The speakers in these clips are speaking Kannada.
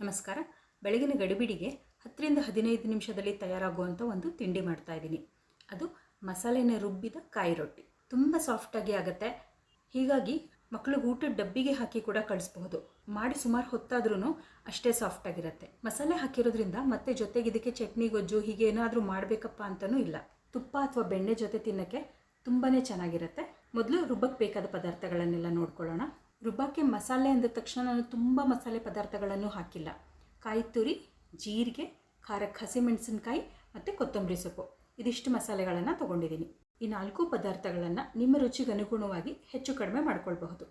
ನಮಸ್ಕಾರ. ಬೆಳಗಿನ ಗಡಿಬಿಡಿಗೆ ಹತ್ತರಿಂದ ಹದಿನೈದು ನಿಮಿಷದಲ್ಲಿ ತಯಾರಾಗುವಂಥ ಒಂದು ತಿಂಡಿ ಮಾಡ್ತಾ ಇದ್ದೀನಿ. ಅದು ಮಸಾಲೆನ ರುಬ್ಬಿದ ಕಾಯಿ ರೊಟ್ಟಿ. ತುಂಬ ಸಾಫ್ಟಾಗಿ ಆಗುತ್ತೆ. ಹೀಗಾಗಿ ಮಕ್ಕಳಿಗೆ ಊಟದ ಡಬ್ಬಿಗೆ ಹಾಕಿ ಕೂಡ ಕಳಿಸ್ಬಹುದು. ಮಾಡಿ ಸುಮಾರು ಹೊತ್ತಾದ್ರೂ ಅಷ್ಟೇ ಸಾಫ್ಟಾಗಿರುತ್ತೆ ಮಸಾಲೆ ಹಾಕಿರೋದ್ರಿಂದ ಮತ್ತೆ ಜೊತೆಗೆ ಇದಕ್ಕೆ ಚಟ್ನಿ, ಗೊಜ್ಜು ಹೀಗೆ ಏನಾದರೂ ಮಾಡಬೇಕಪ್ಪ ಅಂತಲೂ ಇಲ್ಲ. ತುಪ್ಪ ಅಥವಾ ಬೆಣ್ಣೆ ಜೊತೆ ತಿನ್ನೋಕ್ಕೆ ತುಂಬಾ ಚೆನ್ನಾಗಿರುತ್ತೆ. ಮೊದಲು ರುಬ್ಬಕ್ಕೆ ಬೇಕಾದ ಪದಾರ್ಥಗಳನ್ನೆಲ್ಲ ನೋಡ್ಕೊಳ್ಳೋಣ. ರುಬ್ಬಕ್ಕೆ ಮಸಾಲೆ ಅಂದ ತಕ್ಷಣ ನಾನು ತುಂಬ ಮಸಾಲೆ ಪದಾರ್ಥಗಳನ್ನು ಹಾಕಿಲ್ಲ. ಕಾಯಿ ತುರಿ ಜೀರಿಗೆ ಖಾರಕ್ಕೆ ಹಸಿಮೆಣಸಿನಕಾಯಿ ಮತ್ತು ಕೊತ್ತಂಬರಿ ಸೊಪ್ಪು. ಇದಿಷ್ಟು ಮಸಾಲೆಗಳನ್ನು ತೊಗೊಂಡಿದ್ದೀನಿ. ಈ ನಾಲ್ಕು ಪದಾರ್ಥಗಳನ್ನು ನಿಮ್ಮ ರುಚಿಗೆ ಅನುಗುಣವಾಗಿ ಹೆಚ್ಚು ಕಡಿಮೆ ಮಾಡ್ಕೊಳ್ಬಹುದು.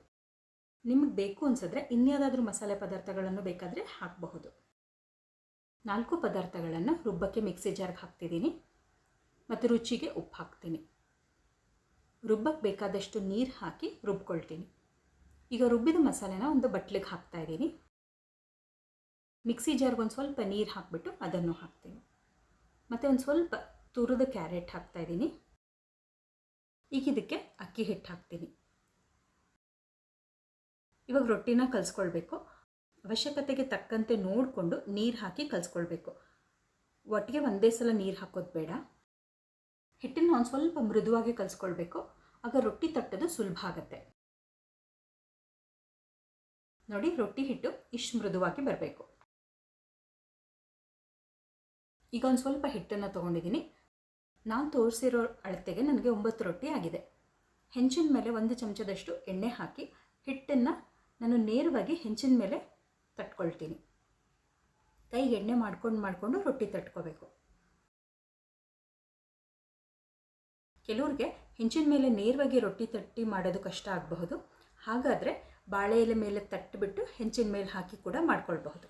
ನಿಮಗೆ ಬೇಕು ಅನ್ಸಿದ್ರೆ ಇನ್ಯಾವುದಾದ್ರೂ ಮಸಾಲೆ ಪದಾರ್ಥಗಳನ್ನು ಬೇಕಾದರೆ ಹಾಕಬಹುದು. ನಾಲ್ಕು ಪದಾರ್ಥಗಳನ್ನು ರುಬ್ಬಕ್ಕೆ ಮಿಕ್ಸಿ ಜಾರ್ಗೆ ಹಾಕ್ತಿದ್ದೀನಿ. ಮತ್ತು ರುಚಿಗೆ ಉಪ್ಪು ಹಾಕ್ತೀನಿ. ರುಬ್ಬಕ್ಕೆ ಬೇಕಾದಷ್ಟು ನೀರು ಹಾಕಿ ರುಬ್ಕೊಳ್ತೀನಿ. ಈಗ ರುಬ್ಬಿದ ಮಸಾಲೆನ ಒಂದು ಬಟ್ಲಿಗೆ ಹಾಕ್ತಾ ಇದ್ದೀನಿ. ಮಿಕ್ಸಿ ಜಾರ್ಗೆ ಒಂದು ಸ್ವಲ್ಪ ನೀರು ಹಾಕಿಬಿಟ್ಟು ಅದನ್ನು ಹಾಕ್ತೀನಿ. ಮತ್ತು ಒಂದು ಸ್ವಲ್ಪ ತುರಿದ ಕ್ಯಾರೆಟ್ ಹಾಕ್ತಾ ಇದ್ದೀನಿ. ಈಗ ಇದಕ್ಕೆ ಅಕ್ಕಿ ಹಿಟ್ಟು ಹಾಕ್ತೀನಿ. ಇವಾಗ ರೊಟ್ಟಿನ ಕಲಿಸ್ಕೊಳ್ಬೇಕು. ಅವಶ್ಯಕತೆಗೆ ತಕ್ಕಂತೆ ನೋಡಿಕೊಂಡು ನೀರು ಹಾಕಿ ಕಲಿಸ್ಕೊಳ್ಬೇಕು. ಒಟ್ಟಿಗೆ ಒಂದೇ ಸಲ ನೀರು ಹಾಕೋದು ಬೇಡ. ಹಿಟ್ಟನ್ನು ಒಂದು ಸ್ವಲ್ಪ ಮೃದುವಾಗಿ ಕಲಿಸ್ಕೊಳ್ಬೇಕು. ಆಗ ರೊಟ್ಟಿ ತಟ್ಟೋದು ಸುಲಭ ಆಗುತ್ತೆ. ನೋಡಿ, ರೊಟ್ಟಿ ಹಿಟ್ಟು ಇಷ್ಟು ಮೃದುವಾಗಿ ಬರಬೇಕು. ಈಗ ಒಂದು ಸ್ವಲ್ಪ ಹಿಟ್ಟನ್ನು ತೊಗೊಂಡಿದ್ದೀನಿ. ನಾನು ತೋರಿಸಿರೋ ಅಳತೆಗೆ ನನಗೆ ಒಂಬತ್ತು ರೊಟ್ಟಿ ಆಗಿದೆ. ಹೆಂಚಿನ ಮೇಲೆ ಒಂದು ಚಮಚದಷ್ಟು ಎಣ್ಣೆ ಹಾಕಿ ಹಿಟ್ಟನ್ನು ನಾನು ನೇರವಾಗಿ ಹೆಂಚಿನ ಮೇಲೆ ತಟ್ಕೊಳ್ತೀನಿ. ಕೈಗೆ ಎಣ್ಣೆ ಮಾಡ್ಕೊಂಡು ಮಾಡಿಕೊಂಡು ರೊಟ್ಟಿ ತಟ್ಕೋಬೇಕು. ಕೆಲವ್ರಿಗೆ ಹೆಂಚಿನ ಮೇಲೆ ನೇರವಾಗಿ ರೊಟ್ಟಿ ತಟ್ಟಿ ಮಾಡೋದು ಕಷ್ಟ ಆಗಬಹುದು. ಹಾಗಾದರೆ ಬಾಳೆ ಎಲೆ ಮೇಲೆ ತಟ್ಟಿಬಿಟ್ಟು ಹೆಂಚಿನ ಮೇಲೆ ಹಾಕಿ ಕೂಡ ಮಾಡ್ಕೊಳ್ಬಹುದು.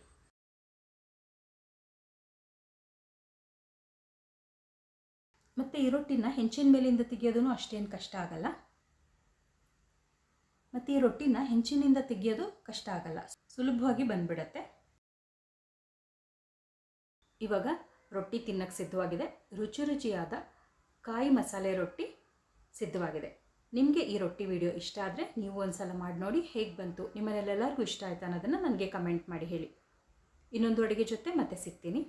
ಮತ್ತು ಈ ರೊಟ್ಟಿನ ಹೆಂಚಿನ ಮೇಲಿಂದ ತೆಗಿಯೋದು ಅಷ್ಟೇನು ಕಷ್ಟ ಆಗಲ್ಲ. ಮತ್ತು ಈ ರೊಟ್ಟಿನ ಹೆಂಚಿನಿಂದ ತೆಗಿಯೋದು ಕಷ್ಟ ಆಗಲ್ಲ. ಸುಲಭವಾಗಿ ಬಂದ್ಬಿಡತ್ತೆ. ಇವಾಗ ರೊಟ್ಟಿ ತಿನ್ನಕ್ಕೆ ಸಿದ್ಧವಾಗಿದೆ. ರುಚಿ ರುಚಿಯಾದ ಕಾಯಿ ಮಸಾಲೆ ರೊಟ್ಟಿ ಸಿದ್ಧವಾಗಿದೆ. ನಿಮಗೆ ಈ ರೊಟ್ಟಿ ವಿಡಿಯೋ ಇಷ್ಟ ಆದರೆ ನೀವು ಒಂದು ಸಲ ಮಾಡಿ ನೋಡಿ ಹೇಗೆ ಬಂತು. ನಿಮ್ಮನೆಲ್ಲೆಲ್ಲರಿಗೂ ಇಷ್ಟ ಆಯ್ತಾ ಅನ್ನೋದನ್ನು ನನಗೆ ಕಮೆಂಟ್ ಮಾಡಿ ಹೇಳಿ. ಇನ್ನೊಂದು ಅಡುಗೆ ಜೊತೆ ಮತ್ತೆ ಸಿಗ್ತೀನಿ.